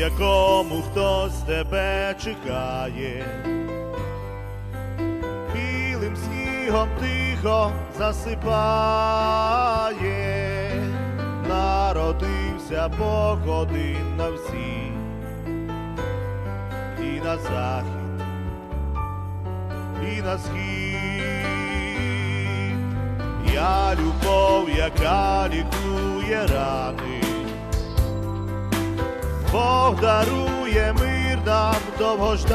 якому хтось тебе чекає. Білим снігом тихо засипає, народився Бог один на всі, і на захід, і на схід. Я любов, яка лікує рани. Бог дарує мир нам довгожданий,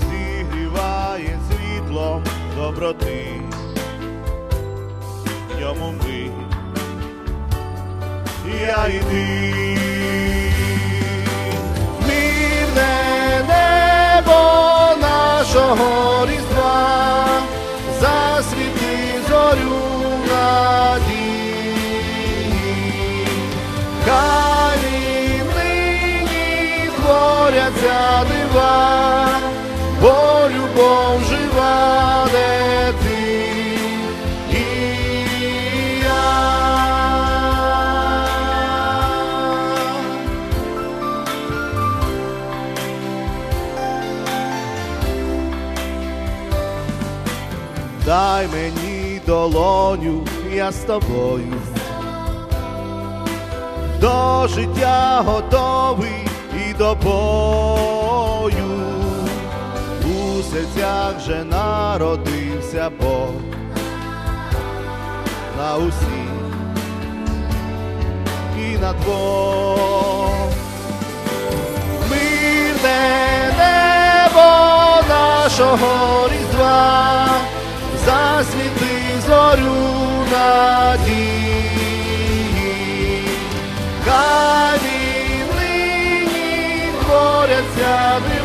зігріває світлом доброти, в ньому ми, я і ти. Мирне небо нашого різдва, засвіти творяться дива, бо любов жива, де ти і я. Дай мені долоню, я з тобою. До життя готовий і до бою. У серцях вже народився Бог на усіх і на двох. Мирне небо нашого різдва,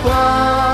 творяться